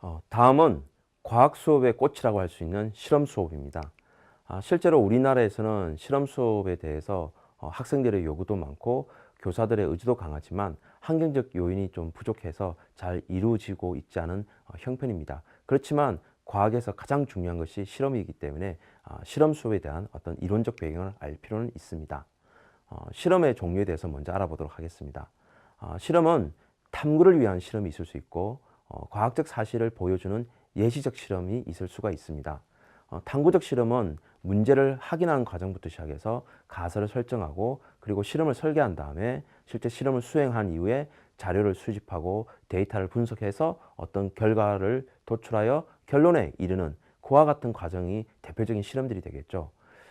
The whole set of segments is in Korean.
어, 다음은 과학 수업의 꽃이라고 할 수 있는 실험 수업입니다. 아, 실제로 우리나라에서는 실험 수업에 대해서 어, 학생들의 요구도 많고 교사들의 의지도 강하지만 환경적 요인이 좀 부족해서 잘 이루어지고 있지 않은 어, 형편입니다. 그렇지만 과학에서 가장 중요한 것이 실험이기 때문에 아, 실험 수업에 대한 어떤 이론적 배경을 알 필요는 있습니다. 어, 실험의 종류에 대해서 먼저 알아보도록 하겠습니다. 어, 실험은 탐구를 위한 실험이 있을 수 있고 어, 과학적 사실을 보여주는 예시적 실험이 있을 수가 있습니다. 어, 탐구적 실험은 문제를 확인하는 과정부터 시작해서 가설을 설정하고 그리고 실험을 설계한 다음에 실제 실험을 수행한 이후에 자료를 수집하고 데이터를 분석해서 어떤 결과를 도출하여 결론에 이르는 그와 같은 과정이 대표적인 실험들이 되겠죠.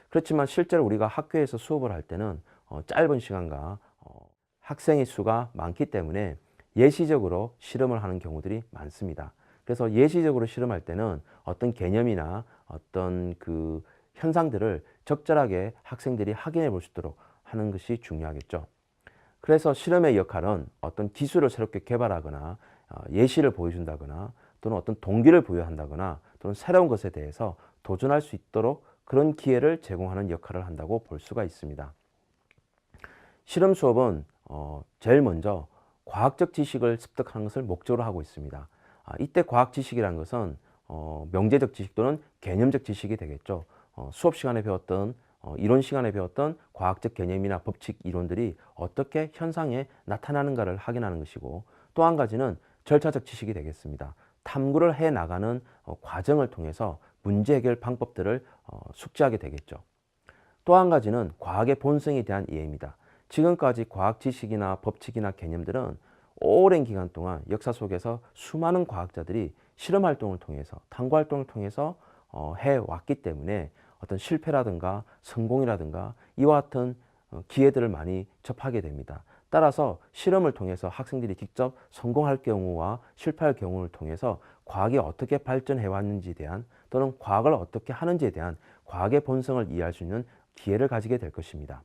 그렇지만 실제로 우리가 학교에서 수업을 할 때는 어, 짧은 시간과 어, 학생의 수가 많기 때문에 예시적으로 실험을 하는 경우들이 많습니다. 그래서 예시적으로 실험할 때는 어떤 개념이나 어떤 그 현상들을 적절하게 학생들이 확인해 볼 수 있도록 하는 것이 중요하겠죠. 그래서 실험의 역할은 어떤 기술을 새롭게 개발하거나 어, 예시를 보여준다거나 또는 어떤 동기를 부여한다거나 또는 새로운 것에 대해서 도전할 수 있도록 그런 기회를 제공하는 역할을 한다고 볼 수가 있습니다. 실험 수업은 어, 제일 먼저 과학적 지식을 습득하는 것을 목적으로 하고 있습니다. 아, 이때 과학 지식이라는 것은 어, 명제적 지식 또는 개념적 지식이 되겠죠. 어, 수업 시간에 배웠던 어, 이론 시간에 배웠던 과학적 개념이나 법칙 이론들이 어떻게 현상에 나타나는가를 확인하는 것이고 또 한 가지는 절차적 지식이 되겠습니다. 탐구를 해 나가는 어, 과정을 통해서 문제 해결 방법들을 어, 숙지하게 되겠죠. 또 한 가지는 과학의 본성에 대한 이해입니다. 지금까지 과학 지식이나 법칙이나 개념들은 오랜 기간 동안 역사 속에서 수많은 과학자들이 실험 활동을 통해서 탐구 활동을 통해서 어, 해왔기 때문에 어떤 실패라든가 성공이라든가 이와 같은 어, 기회들을 많이 접하게 됩니다. 따라서 실험을 통해서 학생들이 직접 성공할 경우와 실패할 경우를 통해서 과학이 어떻게 발전해 왔는지에 대한 또는 과학을 어떻게 하는지에 대한 과학의 본성을 이해할 수 있는 기회를 가지게 될 것입니다.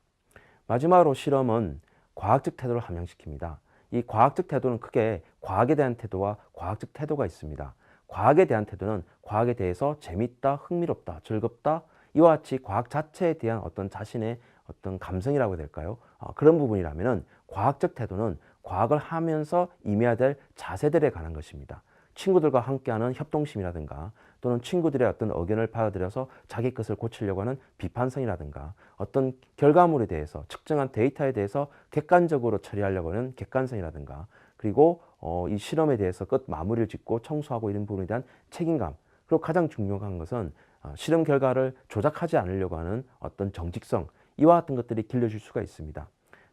마지막으로 실험은 과학적 태도를 함양시킵니다. 이 과학적 태도는 크게 과학에 대한 태도와 과학적 태도가 있습니다. 과학에 대한 태도는 과학에 대해서 재밌다, 흥미롭다, 즐겁다 이와 같이 과학 자체에 대한 어떤 자신의 어떤 감성이라고 해야 될까요? 어, 그런 부분이라면은 과학적 태도는 과학을 하면서 임해야 될 자세들에 관한 것입니다. 친구들과 함께하는 협동심이라든가 또는 친구들의 어떤 의견을 받아들여서 자기 것을 고치려고 하는 비판성이라든가 어떤 결과물에 대해서 측정한 데이터에 대해서 객관적으로 처리하려고 하는 객관성이라든가 그리고 어, 이 실험에 대해서 끝 마무리를 짓고 청소하고 이런 부분에 대한 책임감 그리고 가장 중요한 것은 어, 실험 결과를 조작하지 않으려고 하는 어떤 정직성 이와 같은 것들이 길러질 수가 있습니다.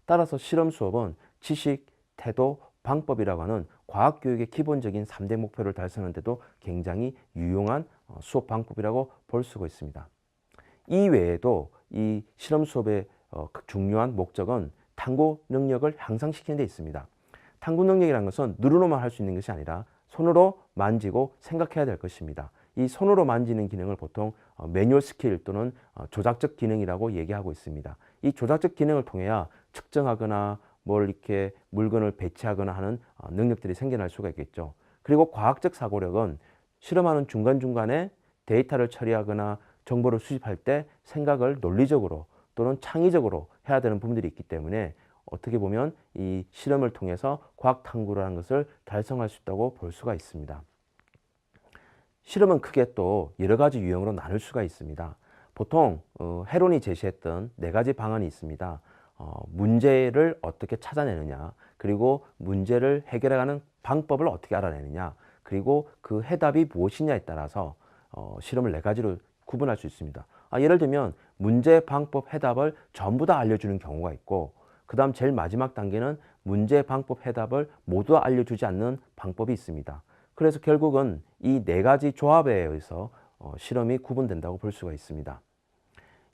따라서 실험 수업은 지식, 태도, 방법이라고 하는 과학교육의 기본적인 3대 목표를 달성하는데도 굉장히 유용한 어, 수업 방법이라고 볼 수가 있습니다. 이 외에도 이 실험 수업의 어, 그 중요한 목적은 탐구 능력을 향상시키는 데 있습니다. 탐구 능력이라는 것은 눈으로만 할 수 있는 것이 아니라 손으로 만지고 생각해야 될 것입니다. 이 손으로 만지는 기능을 보통 어, 매뉴얼 스킬 또는 조작적 기능이라고 얘기하고 있습니다. 이 조작적 기능을 통해야 측정하거나 뭘 이렇게 물건을 배치하거나 하는 어, 능력들이 생겨날 수가 있겠죠. 그리고 과학적 사고력은 실험하는 중간중간에 데이터를 처리하거나 정보를 수집할 때 생각을 논리적으로 또는 창의적으로 해야 되는 부분들이 있기 때문에 어떻게 보면 이 실험을 통해서 과학 탐구라는 것을 달성할 수 있다고 볼 수가 있습니다. 실험은 크게 또 여러 가지 유형으로 나눌 수가 있습니다. 보통 어, 해론이 제시했던 네 가지 방안이 있습니다. 어, 문제를 어떻게 찾아내느냐, 그리고 문제를 해결해가는 방법을 어떻게 알아내느냐, 그리고 그 해답이 무엇이냐에 따라서 어, 실험을 네 가지로 구분할 수 있습니다. 아, 예를 들면 문제, 방법, 해답을 전부 다 알려주는 경우가 있고, 그 다음 제일 마지막 단계는 문제, 방법, 해답을 모두 알려주지 않는 방법이 있습니다. 그래서 결국은 이 네 가지 조합에 의해서 어, 실험이 구분된다고 볼 수가 있습니다.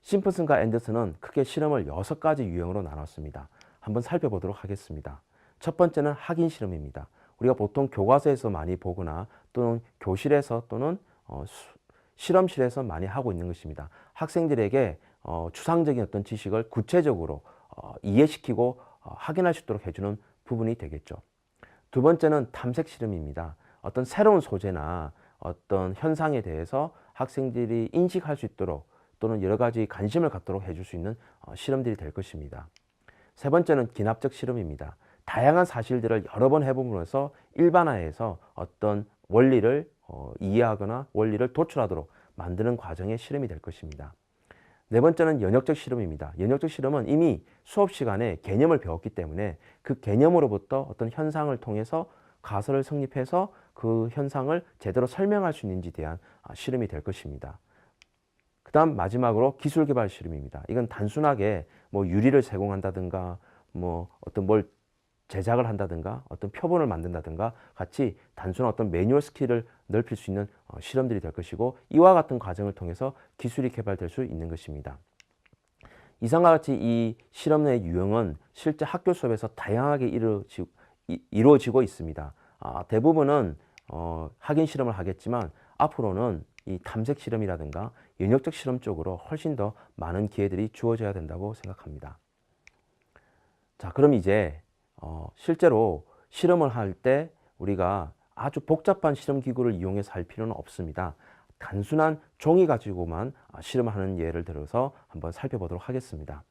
심플슨과 앤더슨은 크게 실험을 여섯 가지 유형으로 나눴습니다. 한번 살펴보도록 하겠습니다. 첫 번째는 확인 실험입니다. 우리가 보통 교과서에서 많이 보거나 또는 교실에서 또는 어, 수, 실험실에서 많이 하고 있는 것입니다. 학생들에게 어, 추상적인 어떤 지식을 구체적으로 어, 이해시키고 어, 확인할 수 있도록 해주는 부분이 되겠죠. 두 번째는 탐색 실험입니다. 어떤 새로운 소재나 어떤 현상에 대해서 학생들이 인식할 수 있도록 또는 여러 가지 관심을 갖도록 해줄 수 있는 어, 실험들이 될 것입니다. 세 번째는 기납적 실험입니다. 다양한 사실들을 여러 번 해봄으로써 일반화해서 어떤 원리를 어, 이해하거나 원리를 도출하도록 만드는 과정의 실험이 될 것입니다. 네 번째는 연역적 실험입니다. 연역적 실험은 이미 수업 시간에 개념을 배웠기 때문에 그 개념으로부터 어떤 현상을 통해서 가설을 성립해서 그 현상을 제대로 설명할 수 있는지에 대한 아, 실험이 될 것입니다. 그 다음 마지막으로 기술 개발 실험입니다. 이건 단순하게 뭐 유리를 제공한다든가 뭐 어떤 뭘 제작을 한다든가 어떤 표본을 만든다든가 같이 단순한 어떤 매뉴얼 스킬을 넓힐 수 있는 어, 실험들이 될 것이고 이와 같은 과정을 통해서 기술이 개발될 수 있는 것입니다. 이상과 같이 이 실험의 유형은 실제 학교 수업에서 다양하게 이루어지고, 이루어지고 있습니다. 아, 대부분은 어, 확인 실험을 하겠지만 앞으로는 이 탐색 실험이라든가 연역적 실험 쪽으로 훨씬 더 많은 기회들이 주어져야 된다고 생각합니다. 자, 그럼 이제 어, 실제로 실험을 할 때 우리가 아주 복잡한 실험 기구를 이용해서 할 필요는 없습니다. 단순한 종이 가지고만 아, 실험하는 예를 들어서 한번 살펴보도록 하겠습니다.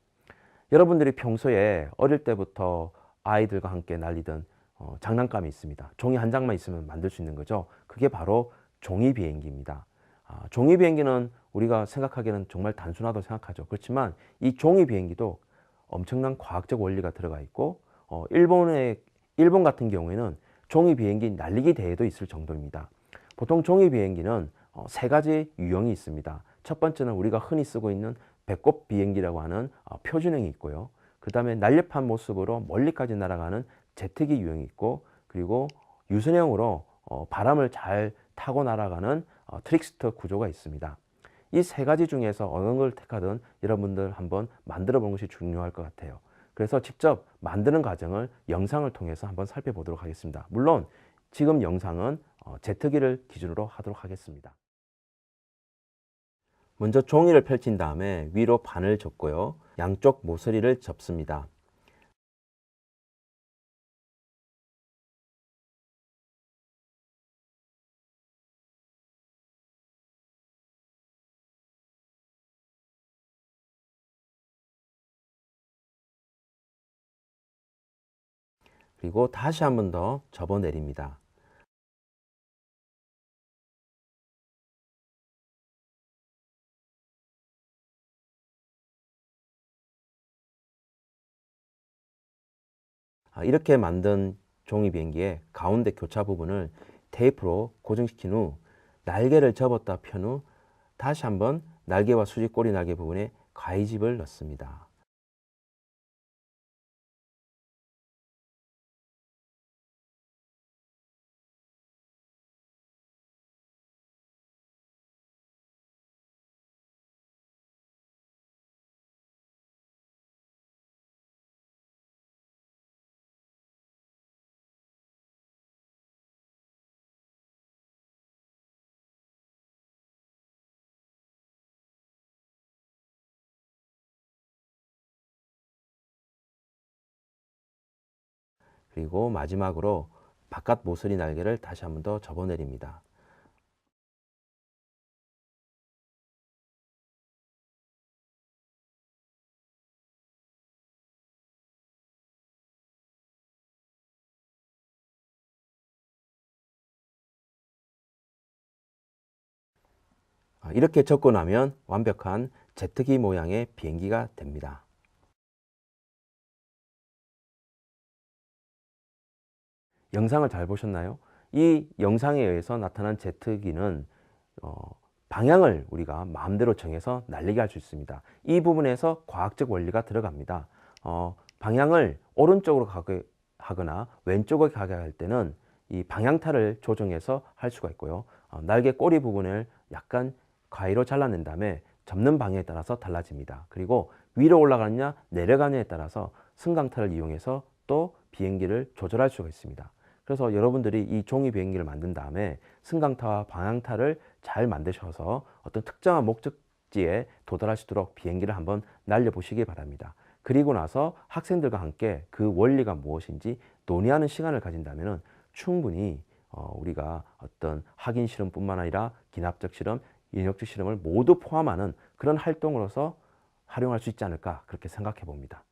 여러분들이 평소에 어릴 때부터 아이들과 함께 날리던 어, 장난감이 있습니다. 종이 한 장만 있으면 만들 수 있는 거죠. 그게 바로 종이 비행기입니다. 아, 종이 비행기는 우리가 생각하기에는 정말 단순하다고 생각하죠. 그렇지만 이 종이 비행기도 엄청난 과학적 원리가 들어가 있고 어, 일본의 일본 같은 경우에는 종이 비행기 날리기 대회도 있을 정도입니다. 보통 종이 비행기는 어, 세 가지 유형이 있습니다. 첫 번째는 우리가 흔히 쓰고 있는 배꼽 비행기라고 하는 어, 표준형이 있고요. 그 다음에 날렵한 모습으로 멀리까지 날아가는 제트기 유형이 있고 그리고 유선형으로 어, 바람을 잘 타고 날아가는 어, 트릭스터 구조가 있습니다. 이 세 가지 중에서 어느 걸 택하든 여러분들 한번 만들어 보는 것이 중요할 것 같아요. 그래서 직접 만드는 과정을 영상을 통해서 한번 살펴보도록 하겠습니다. 물론 지금 영상은 어, 제트기를 기준으로 하도록 하겠습니다. 먼저 종이를 펼친 다음에 위로 반을 접고요. 양쪽 모서리를 접습니다. 그리고 다시 한 번 더 접어 내립니다. 아, 이렇게 만든 종이 비행기의 가운데 교차 부분을 테이프로 고정시킨 후 날개를 접었다 편 후 다시 한번 날개와 수직 꼬리 날개 부분에 가위집을 넣습니다. 그리고 마지막으로 바깥 모서리 날개를 다시 한 번 더 접어내립니다. 아, 이렇게 접고 나면 완벽한 제트기 모양의 비행기가 됩니다. 영상을 잘 보셨나요? 이 영상에 의해서 나타난 제트기는 어, 방향을 우리가 마음대로 정해서 날리게 할 수 있습니다. 이 부분에서 과학적 원리가 들어갑니다. 어, 방향을 오른쪽으로 가게 하거나 왼쪽으로 가게 할 때는 이 방향타를 조정해서 할 수가 있고요. 어, 날개 꼬리 부분을 약간 가위로 잘라낸 다음에 접는 방향에 따라서 달라집니다. 그리고 위로 올라가느냐 내려가느냐에 따라서 승강타를 이용해서 또 비행기를 조절할 수가 있습니다. 그래서 여러분들이 이 종이 비행기를 만든 다음에 승강타와 방향타를 잘 만드셔서 어떤 특정한 목적지에 있도록 비행기를 한번 날려보시기 바랍니다. 그리고 나서 학생들과 함께 그 원리가 무엇인지 논의하는 시간을 가진다면 충분히 어, 우리가 어떤 확인 실험뿐만 아니라 기납적 실험, 인역적 실험을 모두 포함하는 그런 활동으로서 활용할 수 있지 않을까 그렇게 생각해 봅니다.